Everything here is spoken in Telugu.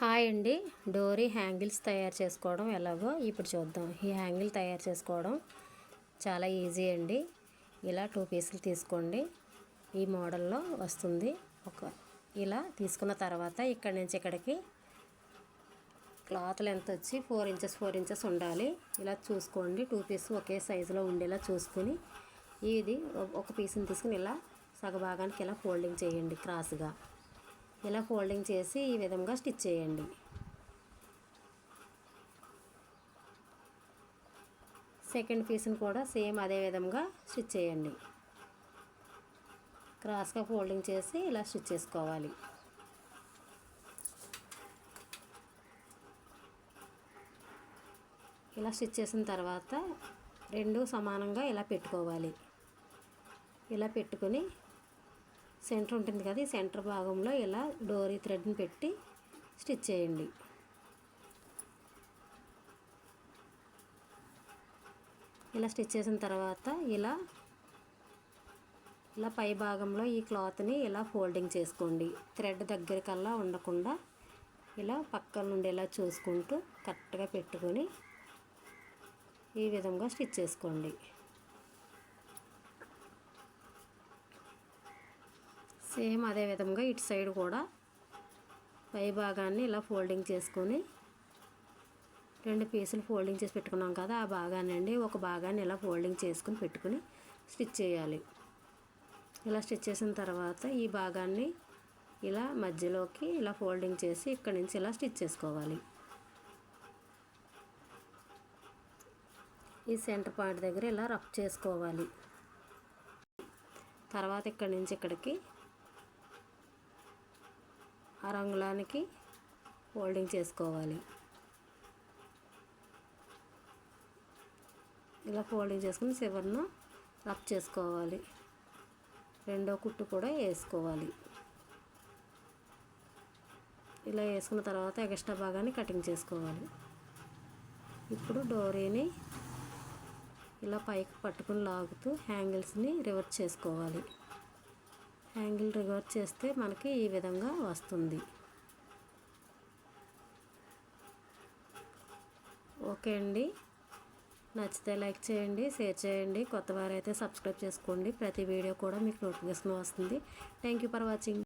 హాయ్ అండి. డోరీ హ్యాంగిల్స్ తయారు చేసుకోవడం ఎలాగో ఇప్పుడు చూద్దాం. ఈ హ్యాంగిల్ తయారు చేసుకోవడం చాలా ఈజీ అండి. ఇలా టూ పీసులు తీసుకోండి. ఈ మోడల్లో వస్తుంది. ఒక ఇలా తీసుకున్న తర్వాత ఇక్కడి నుంచి ఇక్కడికి క్లాత్ లెంత్ వచ్చి ఫోర్ ఇంచెస్ ఫోర్ ఇంచెస్ ఉండాలి. ఇలా చూసుకోండి. టూ పీస్ ఒకే సైజులో ఉండేలా చూసుకుని ఇది ఒక పీస్ని తీసుకుని ఇలా సగభాగానికి ఇలా ఫోల్డింగ్ చేయండి క్రాస్గా. ఇలా ఫోల్డింగ్ చేసి ఈ విధంగా స్టిచ్ చేయండి. సెకండ్ పీస్ని కూడా సేమ్ అదే విధంగా స్టిచ్ చేయండి. క్రాస్గా ఫోల్డింగ్ చేసి ఇలా స్టిచ్ చేసుకోవాలి. ఇలా స్టిచ్ చేసిన తర్వాత రెండు సమానంగా ఇలా పెట్టుకోవాలి. ఇలా పెట్టుకొని సెంటర్ ఉంటుంది కదా ఈ సెంటర్ భాగంలో ఇలా డోరీ థ్రెడ్ని పెట్టి స్టిచ్ చేయండి. ఇలా స్టిచ్ చేసిన తర్వాత ఇలా ఇలా పై భాగంలో ఈ క్లాత్ని ఇలా ఫోల్డింగ్ చేసుకోండి. థ్రెడ్ దగ్గరికల్లా ఉండకుండా ఇలా పక్కన నుండి ఇలా చూసుకుంటూ కరెక్ట్గా పెట్టుకొని ఈ విధంగా స్టిచ్ చేసుకోండి. సేమ్ అదే విధంగా ఇటు సైడ్ కూడా పై భాగాన్ని ఇలా ఫోల్డింగ్ చేసుకొని రెండు పీసులు ఫోల్డింగ్ చేసి పెట్టుకున్నాం కదా ఆ భాగాన్ని అండి. ఒక భాగాన్ని ఇలా ఫోల్డింగ్ చేసుకుని పెట్టుకుని స్టిచ్ చేయాలి. ఇలా స్టిచ్ చేసిన తర్వాత ఈ భాగాన్ని ఇలా మధ్యలోకి ఇలా ఫోల్డింగ్ చేసి ఇక్కడ నుంచి ఇలా స్టిచ్ చేసుకోవాలి. ఈ సెంటర్ పాయింట్ దగ్గర ఇలా రఫ్ చేసుకోవాలి. తర్వాత ఇక్కడ నుంచి ఇక్కడికి ఆ రంగులానికి ఫోల్డింగ్ చేసుకోవాలి. ఇలా ఫోల్డింగ్ చేసుకుని చివరిన రఫ్ చేసుకోవాలి. రెండో కుట్టు కూడా వేసుకోవాలి. ఇలా వేసుకున్న తర్వాత ఎక్స్ట్రా భాగాన్ని కటింగ్ చేసుకోవాలి. ఇప్పుడు డోరీని ఇలా పైకి పట్టుకుని లాగుతూ హ్యాంగిల్స్ని రివర్స్ చేసుకోవాలి. యాంగిల్ రివర్స్ చేస్తే మనకి ఈ విధంగా వస్తుంది. ఓకే అండి. నచ్చితే లైక్ చేయండి షేర్ చేయండి. కొత్త వారైతే సబ్స్క్రైబ్ చేసుకోండి. ప్రతి వీడియో కూడా మీకు నోటిఫికేషన్ వస్తుంది. Thank you for watching.